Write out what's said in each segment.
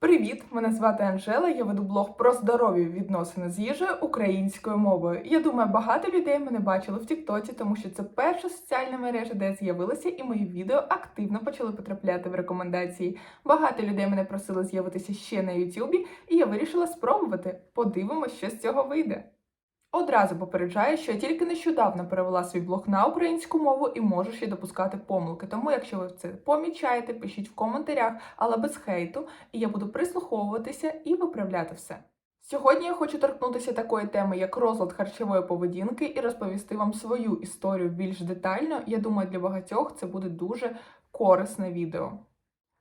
Привіт! Мене звати Анжела. Я веду блог про здорові відносини з їжею українською мовою. Я думаю, багато людей мене бачили в Тіктоці, тому що це перша соціальна мережа, де я з'явилася, і мої відео активно почали потрапляти в рекомендації. Багато людей мене просили з'явитися ще на Ютубі, і я вирішила спробувати. Подивимось, що з цього вийде. Одразу попереджаю, що я тільки нещодавно перевела свій блог на українську мову і можу ще допускати помилки. Тому, якщо ви це помічаєте, пишіть в коментарях, але без хейту, і я буду прислуховуватися і виправляти все. Сьогодні я хочу торкнутися такої теми, як розлад харчової поведінки, і розповісти вам свою історію більш детально. Я думаю, для багатьох це буде дуже корисне відео.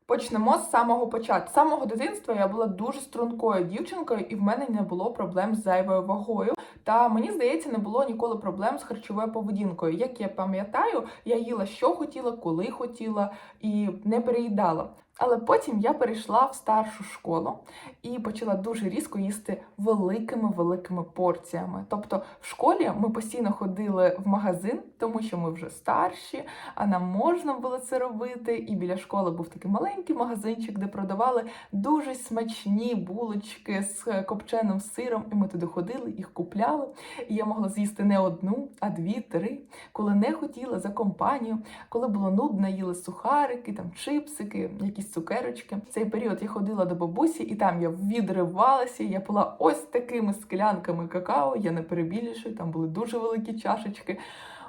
Почнемо з самого початку. З самого дитинства я була дуже стрункою дівчинкою, і в мене не було проблем з зайвою вагою. Та мені здається, не було ніколи проблем з харчовою поведінкою. Як я пам'ятаю, я їла що хотіла, коли хотіла і не переїдала. Але потім я перейшла в старшу школу і почала дуже різко їсти великими великими порціями. Тобто в школі ми постійно ходили в магазин, тому що ми вже старші, а нам можна було це робити. І біля школи був такий маленький магазинчик, де продавали дуже смачні булочки з копченим сиром. І ми туди ходили, їх купляли. І я могла з'їсти не одну, а дві, три, коли не хотіла за компанію, коли було нудно, їли сухарики, там чипсики, якісь цукерочки. В цей період я ходила до бабусі, і там я відривалася. Я пила ось такими склянками какао. Я не перебільшую, там були дуже великі чашечки.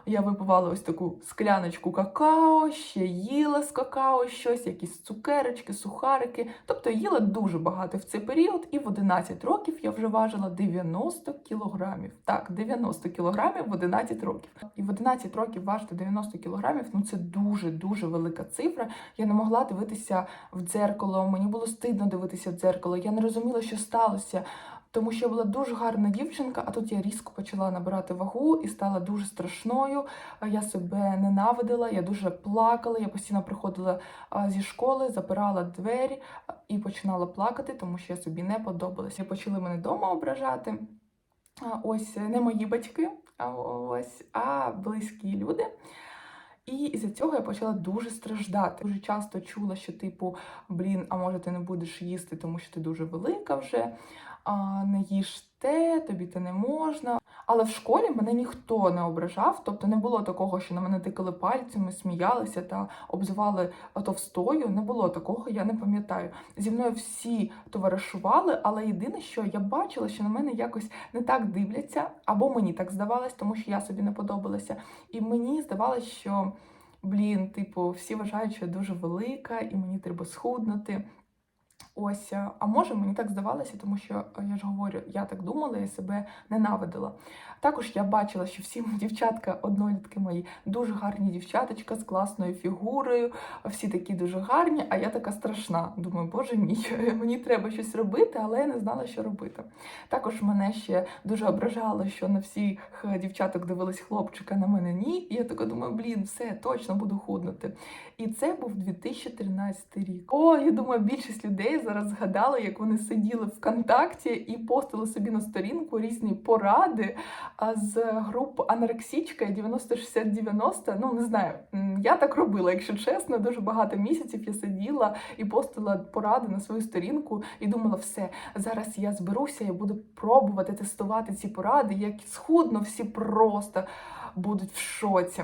Я випивала ось таку скляночку какао, ще їла з какао щось, якісь цукерочки, сухарики. Тобто їла дуже багато в цей період, і в 11 років я вже важила 90 кілограмів. Так, 90 кілограмів в 11 років. І в 11 років важити 90 кілограмів ну це дуже дуже велика цифра. Я не могла дивитися в дзеркало. Мені було стидно дивитися в дзеркало. Я не розуміла, що сталося. Тому що я була дуже гарна дівчинка, а тут я різко почала набирати вагу і стала дуже страшною. Я себе ненавидила, я дуже плакала. Я постійно приходила зі школи, запирала двері і починала плакати, тому що я собі не подобалася. Почали мене вдома ображати. Ось не мої батьки, ось, а близькі люди. І із-за цього я почала дуже страждати. Дуже часто чула, що, типу, блін, а може ти не будеш їсти, тому що ти дуже велика вже, а не їж те, тобі це не можна. Але в школі мене ніхто не ображав, тобто не було такого, що на мене тикали пальцями, сміялися та обзивали товстою. Не було такого, я не пам'ятаю. Зі мною всі товаришували, але єдине, що я бачила, що на мене якось не так дивляться, або мені так здавалось, тому що я собі не подобалася. І мені здавалось, що блін, типу, всі вважають, що я дуже велика, і мені треба схуднути. Ось, а може мені так здавалося, тому що я ж говорю, я так думала, я себе ненавидила. Також я бачила, що всі дівчатка, однолітки мої, дуже гарні дівчаточка з класною фігурою, всі такі дуже гарні, а я така страшна. Думаю, боже мій, мені треба щось робити, але я не знала, що робити. Також мене ще дуже ображало, що на всіх дівчаток дивились хлопчика, на мене ні. І я така думаю, блін, все, точно буду худнути. І це був 2013 рік. О, я думаю, більшість людей зараз згадали, як вони сиділи ВКонтакті і постили собі на сторінку різні поради з груп Анорексічка 90-60-90. Ну, не знаю, я так робила, якщо чесно, дуже багато місяців я сиділа і постила поради на свою сторінку і думала, все, зараз я зберуся і буду пробувати тестувати ці поради, як схудно, всі просто будуть в шоці.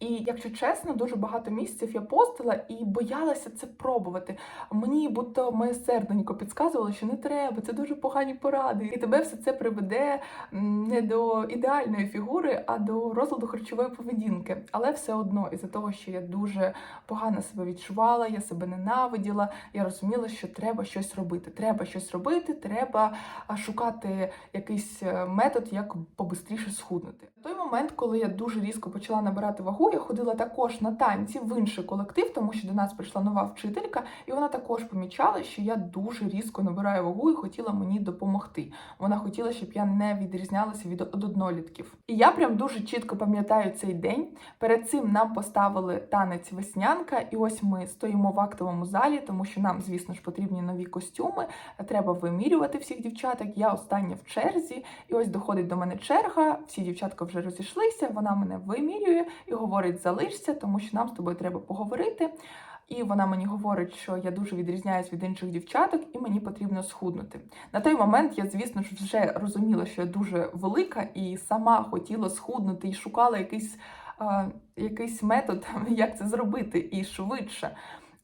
І, якщо чесно, дуже багато місяців я постила і боялася це пробувати. Мені будто моє серденько підказувало, що не треба, це дуже погані поради. І тебе все це приведе не до ідеальної фігури, а до розладу харчової поведінки. Але все одно, із-за того, що я дуже погано себе відчувала, я себе ненавиділа, я розуміла, що треба щось робити. Треба щось робити, треба шукати якийсь е, метод, як побистріше схуднути. В той момент, коли я дуже різко почала набирати вагу я ходила також на танці в інший колектив, тому що до нас прийшла нова вчителька, і вона також помічала, що я дуже різко набираю вагу і хотіла мені допомогти. Вона хотіла, щоб я не відрізнялася від однолітків. І я прям дуже чітко пам'ятаю цей день. Перед цим нам поставили танець веснянка, і ось ми стоїмо в актовому залі, тому що нам, звісно ж, потрібні нові костюми. Треба вимірювати всіх дівчаток. Я остання в черзі, і ось доходить до мене черга. Всі дівчатка вже розійшлися. Вона мене вимірює і говорить говорить, залишся, тому що нам з тобою треба поговорити. і вона мені говорить, що я дуже відрізняюсь від інших дівчаток, і мені потрібно схуднути. На той момент я, звісно ж, вже розуміла, що я дуже велика, і сама хотіла схуднути і шукала якийсь, е, якийсь метод, як це зробити, і швидше.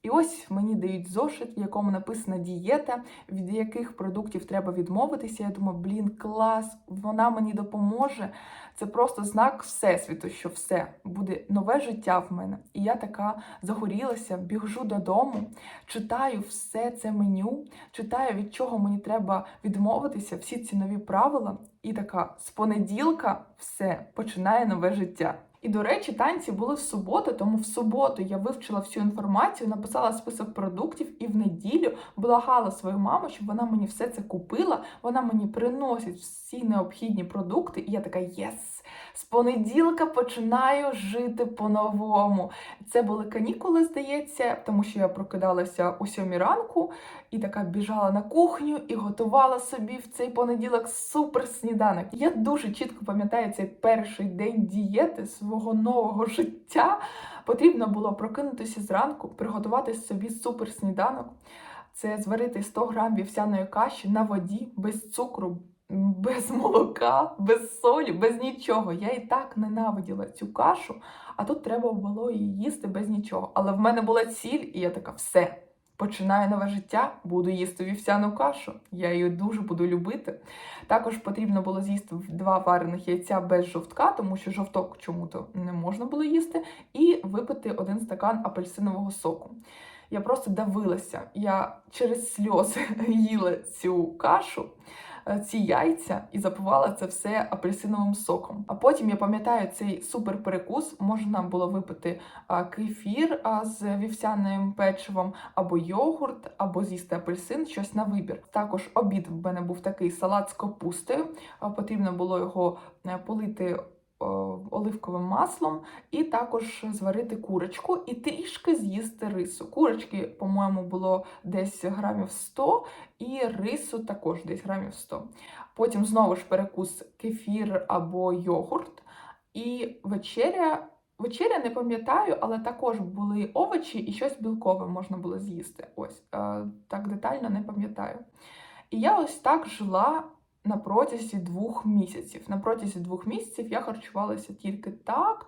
І ось мені дають зошит, в якому написана дієта, від яких продуктів треба відмовитися. Я думаю, блін, клас, вона мені допоможе. Це просто знак всесвіту, що все буде нове життя в мене. І я така загорілася, біжу додому, читаю все це меню, читаю, від чого мені треба відмовитися, всі ці нові правила. І така з понеділка все починає нове життя. І до речі, танці були в суботу, тому в суботу я вивчила всю інформацію, написала список продуктів і в неділю благала свою маму, щоб вона мені все це купила. Вона мені приносить всі необхідні продукти, і я така єс! З понеділка починаю жити по-новому. Це були канікули, здається, тому що я прокидалася о сьомій ранку і така біжала на кухню і готувала собі в цей понеділок супер сніданок. Я дуже чітко пам'ятаю цей перший день дієти свого нового життя. Потрібно було прокинутися зранку, приготувати собі супер сніданок. Це зварити 100 грам вівсяної каші на воді без цукру, без молока, без солі, без нічого. Я і так ненавиділа цю кашу, а тут треба було її їсти без нічого. Але в мене була ціль, і я така, все. Починаю нове життя, буду їсти вівсяну кашу. Я її дуже буду любити. Також потрібно було з'їсти два варених яйця без жовтка, тому що жовток чому-то не можна було їсти, і випити один стакан апельсинового соку. Я просто давилася. Я через сльози їла цю кашу, ці яйця і запивала це все апельсиновим соком. А потім я пам'ятаю цей супер перекус. Можна було випити кефір з вівсяним печивом, або йогурт, або з'їсти апельсин, щось на вибір. Також обід в мене був такий салат з капустою. Потрібно було його е, полити. Оливковим маслом, і також зварити курочку і трішки з'їсти рису. Курочки, по-моєму, було десь грамів 100, і рису також десь грамів 100. Потім знову ж перекус кефір або йогурт. І вечеря. Вечеря не пам'ятаю, але також були овочі і щось білкове можна було з'їсти. Ось е, так детально не пам'ятаю. І я ось так жила на протязі двох місяців. На протязі двох місяців я харчувалася тільки так,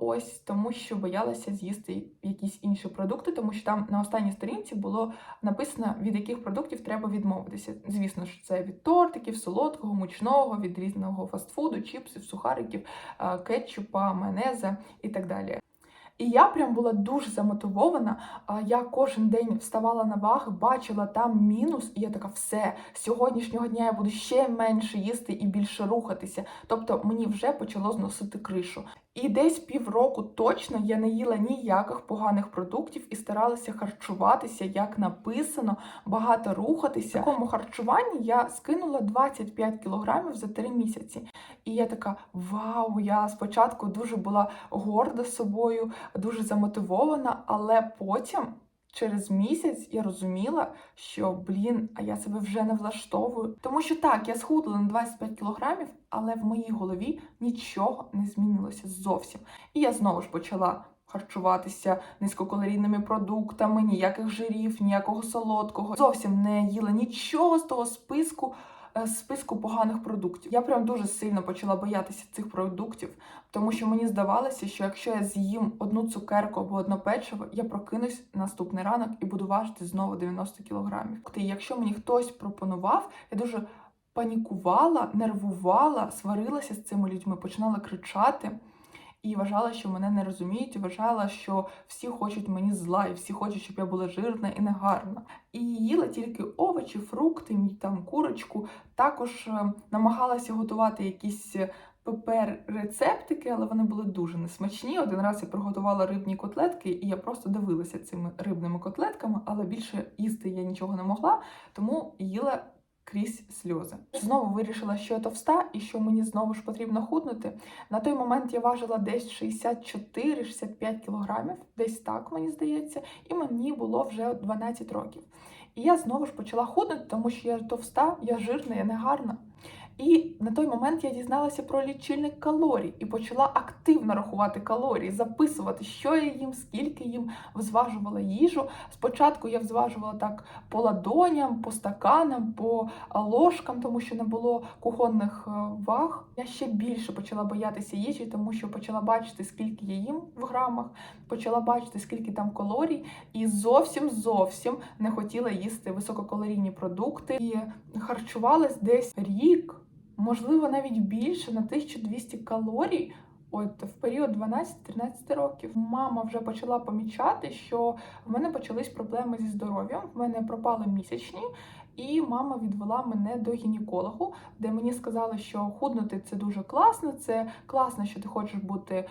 ось тому що боялася з'їсти якісь інші продукти, тому що там на останній сторінці було написано, від яких продуктів треба відмовитися. Звісно ж, це від тортиків, солодкого, мучного, від різного фастфуду, чіпсів, сухариків, кетчупа, майонеза і так далі. І я прям була дуже замотивована. Я кожен день вставала на ваги, бачила там мінус, і я така, все, з сьогоднішнього дня я буду ще менше їсти і більше рухатися. Тобто мені вже почало зносити кришу. І десь півроку точно я не їла ніяких поганих продуктів і старалася харчуватися, як написано, багато рухатися. В такому харчуванні я скинула 25 кілограмів за 3 місяці. І я така: вау! Я спочатку дуже була горда собою, дуже замотивована, але потім. Через місяць я розуміла, що блін, а я себе вже не влаштовую. Тому що так, я схудла на 25 кілограмів, але в моїй голові нічого не змінилося зовсім. І я знову ж почала харчуватися низькокалорійними продуктами, ніяких жирів, ніякого солодкого. Зовсім не їла нічого з того списку. Е, Списку поганих продуктів. Я прям дуже сильно почала боятися цих продуктів, тому що мені здавалося, що якщо я з'їм одну цукерку або одне печиво, я прокинусь наступний ранок і буду важити знову 90 кілограмів. І якщо мені хтось пропонував, я дуже панікувала, нервувала, сварилася з цими людьми, починала кричати. І вважала, що мене не розуміють, вважала, що всі хочуть мені зла, і всі хочуть, щоб я була жирна і негарна. І їла тільки овочі, фрукти, там курочку. Також е, намагалася готувати якісь ППР рецептики, але вони були дуже несмачні. Один раз я приготувала рибні котлетки, і я просто дивилася цими рибними котлетками, але більше їсти я нічого не могла, тому їла крізь сльози. Знову вирішила, що я товста і що мені знову ж потрібно худнути. На той момент я важила десь 64-65 кілограмів, десь так мені здається, і мені було вже 12 років. І я знову ж почала худнути, тому що я товста, я жирна, я негарна. І на той момент я дізналася про лічильник калорій і почала активно рахувати калорії, записувати, що я їм, скільки їм взважувала їжу. Спочатку я взважувала так по ладоням, по стаканам, по ложкам, тому що не було кухонних е, ваг. Я ще більше почала боятися їжі, тому що почала бачити, скільки я їм в грамах, почала бачити, скільки там калорій, і зовсім зовсім не хотіла їсти висококалорійні продукти і харчувалась десь рік, можливо, навіть більше на 1200 калорій. От в період 12-13 років мама вже почала помічати, що в мене почались проблеми зі здоров'ям. В мене пропали місячні, і мама відвела мене до гінекологу, де мені сказали, що худнути це дуже класно. Це класно, що ти хочеш бути е,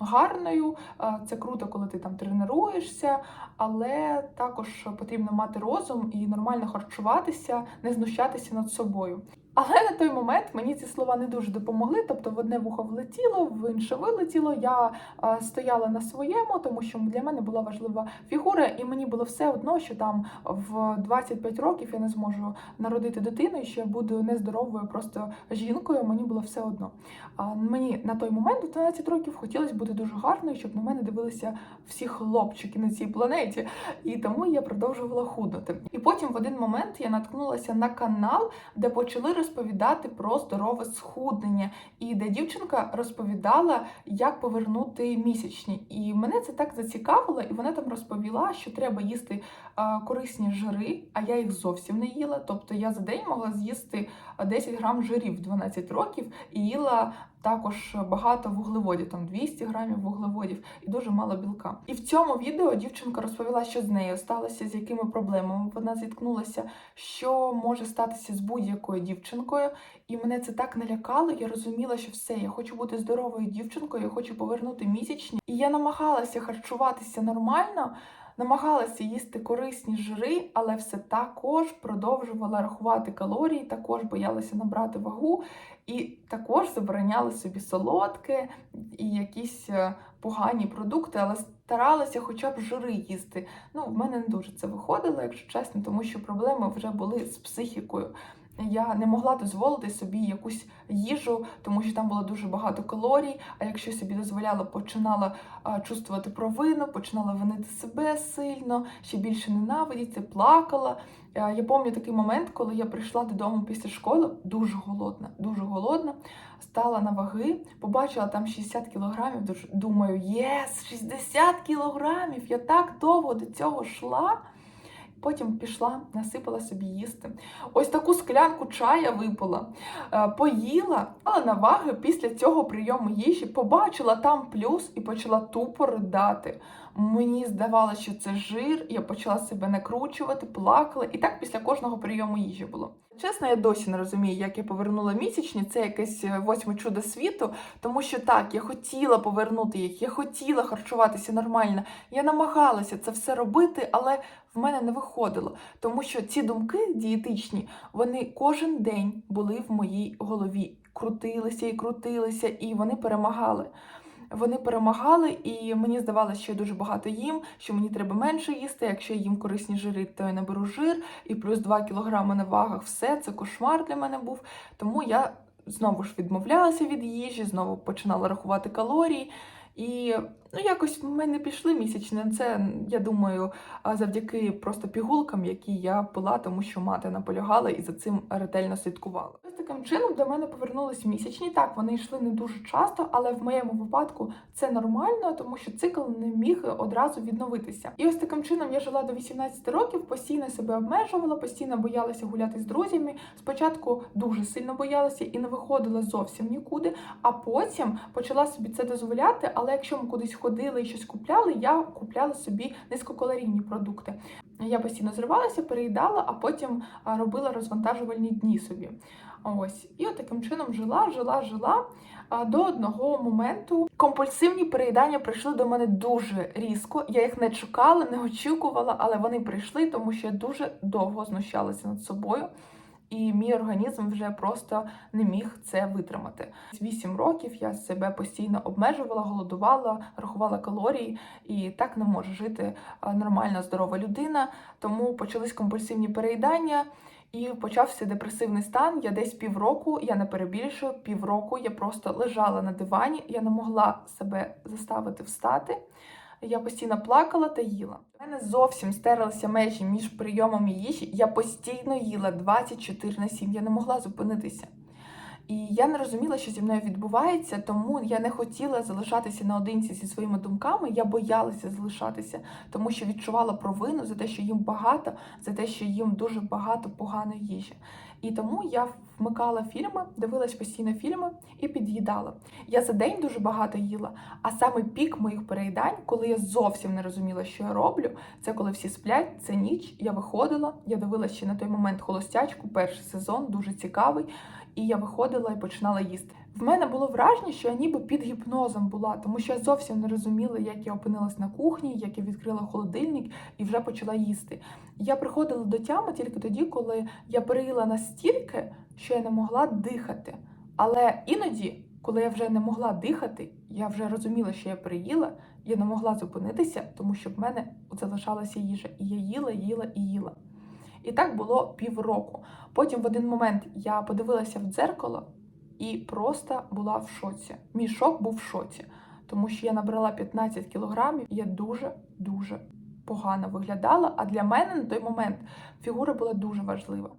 гарною. е, це круто, коли ти там тренуєшся, але також потрібно мати розум і нормально харчуватися, не знущатися над собою. Але на той момент мені ці слова не дуже допомогли. Тобто в одне вухо влетіло, в інше вилетіло. Я стояла на своєму, тому що для мене була важлива фігура, і мені було все одно, що там в 25 років я не зможу народити дитину, і що я буду нездоровою просто жінкою. Мені було все одно. Мені на той момент, в 12 років, хотілося бути дуже гарною, щоб на мене дивилися всі хлопчики на цій планеті. І тому я продовжувала худнути. І потім в один момент я наткнулася на канал, де почали розповідати про здорове схуднення, і де дівчинка розповідала, як повернути місячні. І мене це так зацікавило, і вона там розповіла, що треба їсти корисні жири, а я їх зовсім не їла. Тобто я за день могла з'їсти 10 грам жирів в 12 років і їла. Також багато вуглеводів, там 200 грамів вуглеводів і дуже мало білка. І в цьому відео дівчинка розповіла, що з нею сталося, з якими проблемами вона зіткнулася, що може статися з будь-якою дівчинкою. І мене це так налякало. Я розуміла, що все, я хочу бути здоровою дівчинкою, я хочу повернути місячні. І я намагалася харчуватися нормально. Намагалася їсти корисні жири, але все також продовжувала рахувати калорії, також боялася набрати вагу і також забороняли собі солодке і якісь е, погані продукти, але старалася хоча б жири їсти. Ну, в мене не дуже це виходило, якщо чесно, тому що проблеми вже були з психікою. Я не могла дозволити собі якусь їжу, тому що там було дуже багато калорій. А якщо собі дозволяла, починала чувствувати провину, починала винити себе сильно, ще більше ненавидіти, плакала. Я пам'ятаю такий момент, коли я прийшла додому після школи, дуже голодна, дуже голодна. Стала на ваги, побачила там 60 кілограмів. Думаю, єс, 60 кілограмів! Я так довго до цього йшла. Потім пішла, насипала собі їсти. Ось таку склянку чая випила, е, поїла, але на ваги після цього прийому їжі побачила там плюс і почала тупо ридати. Мені здавалося, що це жир, я почала себе накручувати, плакала, і так після кожного прийому їжі було. Чесно, я досі не розумію, як я повернула місячні. Це якесь е, восьме чудо світу, тому що так, я хотіла повернути їх, я хотіла харчуватися нормально. Я намагалася це все робити, але в мене не виходило, тому що ці думки дієтичні, вони кожен день були в моїй голові, крутилися і крутилися, і вони перемагали. Вони перемагали, і мені здавалося, що я дуже багато їм, що мені треба менше їсти. Якщо я їм корисні жири, то я наберу жир, і плюс 2 кілограми на вагах. Все це кошмар для мене був. Тому я знову ж відмовлялася від їжі, знову починала рахувати калорії. І ну, якось в мене пішли місячні. Це я думаю, завдяки просто пігулкам, які я пила, тому що мати наполягала і за цим ретельно слідкувала. Таким чином до мене повернулись місячні. Так, вони йшли не дуже часто, але в моєму випадку це нормально, тому що цикл не міг одразу відновитися. І ось таким чином я жила до 18 років, постійно себе обмежувала, постійно боялася гуляти з друзями. Спочатку дуже сильно боялася і не виходила зовсім нікуди. А потім почала собі це дозволяти. Але якщо ми кудись ходили і щось купляли, я купляла собі низькокалорійні продукти. Я постійно зривалася, переїдала, а потім робила розвантажувальні дні собі. Ось і от таким чином жила, жила, жила. До одного моменту компульсивні переїдання прийшли до мене дуже різко. Я їх не чекала, не очікувала, але вони прийшли, тому що я дуже довго знущалася над собою. І мій організм вже просто не міг це витримати. 8 років я себе постійно обмежувала, голодувала, рахувала калорії, і так не може жити нормальна здорова людина. Тому почались компульсивні переїдання. І почався депресивний стан. Я десь півроку, я не перебільшую, півроку я просто лежала на дивані, я не могла себе заставити встати. Я постійно плакала та їла. У мене зовсім стерлися межі між прийомами їжі. Я постійно їла 24 на 7, я не могла зупинитися. І я не розуміла, що зі мною відбувається, тому я не хотіла залишатися наодинці зі своїми думками. Я боялася залишатися, тому що відчувала провину за те, що їм багато, за те, що їм дуже багато поганої їжі. І тому я вмикала фільми, дивилась постійно фільми і під'їдала. Я за день дуже багато їла, а саме пік моїх переїдань, коли я зовсім не розуміла, що я роблю, це коли всі сплять, це ніч. Я виходила, я дивилася ще на той момент холостячку, перший сезон, дуже цікавий. І я виходила і починала їсти. В мене було враження, що я ніби під гіпнозом була, тому що я зовсім не розуміла, як я опинилась на кухні, як я відкрила холодильник і вже почала їсти. Я приходила до тями тільки тоді, коли я переїла настільки, що я не могла дихати. Але іноді, коли я вже не могла дихати, я вже розуміла, що я переїла, я не могла зупинитися, тому що в мене залишалася їжа. І я їла, їла і їла. І так було півроку. Потім в один момент я подивилася в дзеркало і просто була в шоці. Мій шок був в шоці, тому що я набрала 15 кілограмів, і я дуже-дуже погано виглядала. А для мене на той момент фігура була дуже важлива.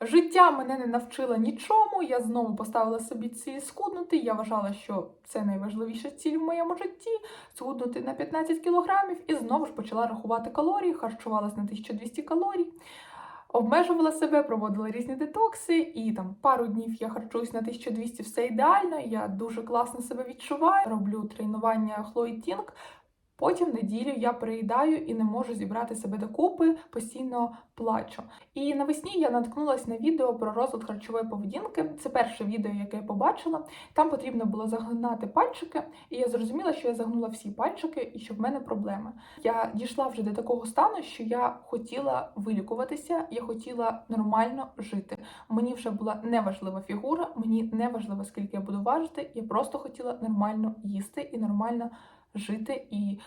Життя мене не навчило нічому. Я знову поставила собі ціль схуднути. Я вважала, що це найважливіша ціль в моєму житті схуднути на 15 кілограмів, і знову ж почала рахувати калорії, харчувалась на 1200 калорій. Обмежувала себе, проводила різні детокси, і там пару днів я харчуюсь на 1200, все ідеально. Я дуже класно себе відчуваю. Роблю тренування Хлої Тінг. Потім неділю я переїдаю і не можу зібрати себе докупи, постійно плачу. І навесні я наткнулася на відео про розлад харчової поведінки. Це перше відео, яке я побачила. Там потрібно було загинати пальчики, і я зрозуміла, що я загнула всі пальчики і що в мене проблеми. Я дійшла вже до такого стану, що я хотіла вилікуватися, я хотіла нормально жити. Мені вже була неважлива фігура, мені не важливо, скільки я буду важити. Я просто хотіла нормально їсти і нормально жити і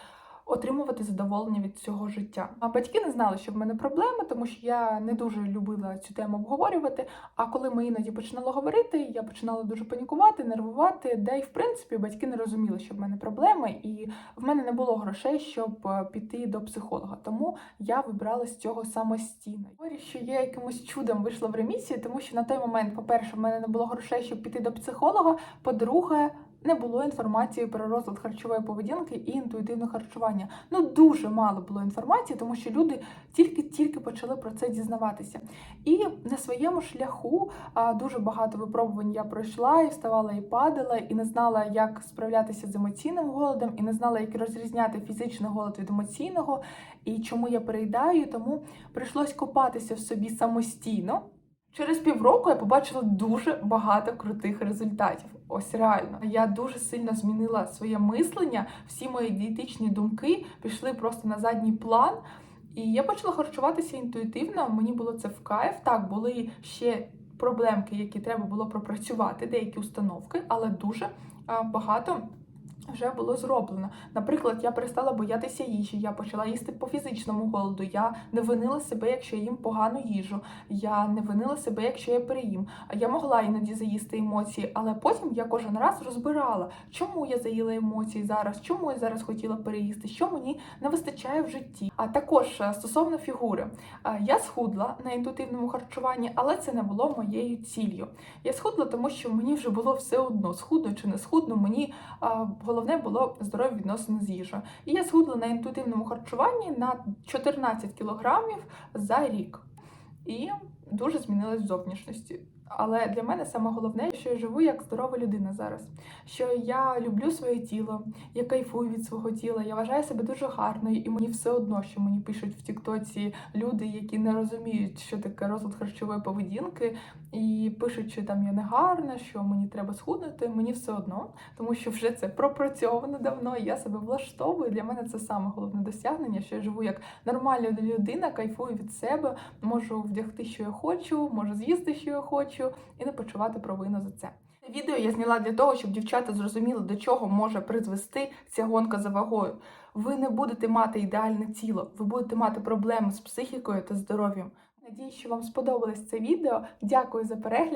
отримувати задоволення від цього життя. А батьки не знали, що в мене проблеми, тому що я не дуже любила цю тему обговорювати. А коли ми іноді починали говорити, я починала дуже панікувати, нервувати, де й в принципі батьки не розуміли, що в мене проблеми, і в мене не було грошей, щоб е, піти до психолога. Тому я вибрала з цього самостійно. Говорю, що я якимось чудом вийшла в ремісію, тому що на той момент, по-перше, в мене не було грошей, щоб піти до психолога. По-друге, не було інформації про розлад харчової поведінки і інтуїтивне харчування. Ну дуже мало було інформації, тому що люди тільки-тільки почали про це дізнаватися. І на своєму шляху а, дуже багато випробувань я пройшла і вставала і падала, і не знала, як справлятися з емоційним голодом, і не знала, як розрізняти фізичний голод від емоційного, і чому я переїдаю. Тому прийшлось копатися в собі самостійно. Через півроку я побачила дуже багато крутих результатів. Ось реально. Я дуже сильно змінила своє мислення. Всі мої дієтичні думки пішли просто на задній план. І я почала харчуватися інтуїтивно. Мені було це в кайф. Так, були ще проблемки, які треба було пропрацювати, деякі установки, але дуже багато. Вже було зроблено. Наприклад, я перестала боятися їжі, я почала їсти по фізичному голоду. Я не винила себе, якщо я їм погану їжу. Я не винила себе, якщо я переїм. Я могла іноді заїсти емоції, але потім я кожен раз розбирала, чому я заїла емоції зараз, чому я зараз хотіла переїсти, що мені не вистачає в житті. А також е, стосовно фігури, Е, я схудла на інтуїтивному харчуванні, але це не було моєю ціллю. Я схудла, тому що мені вже було все одно, схудно чи не схудно, мені а, головне було здорові відносини з їжею. І я схудла на інтуїтивному харчуванні на 14 кілограмів за рік. І дуже змінилась в зовнішності. Але для мене саме головне, що я живу як здорова людина зараз. Що я люблю своє тіло, я кайфую від свого тіла, я вважаю себе дуже гарною, і мені все одно, що мені пишуть в Тіктоці люди, які не розуміють, що таке розлад харчової поведінки, і пишуть, що там я не гарна, що мені треба схуднути. Мені все одно, тому що вже це пропрацьовано давно. і Я себе влаштовую. Для мене це саме головне досягнення, що я живу як нормальна людина, кайфую від себе, можу вдягти, що я хочу, можу з'їсти, що я хочу, і не почувати провину за. Це Відео я зняла для того, щоб дівчата зрозуміли, до чого може призвести ця гонка за вагою. Ви не будете мати ідеальне тіло, ви будете мати проблеми з психікою та здоров'ям. Надію, що вам сподобалось це відео. Дякую за перегляд.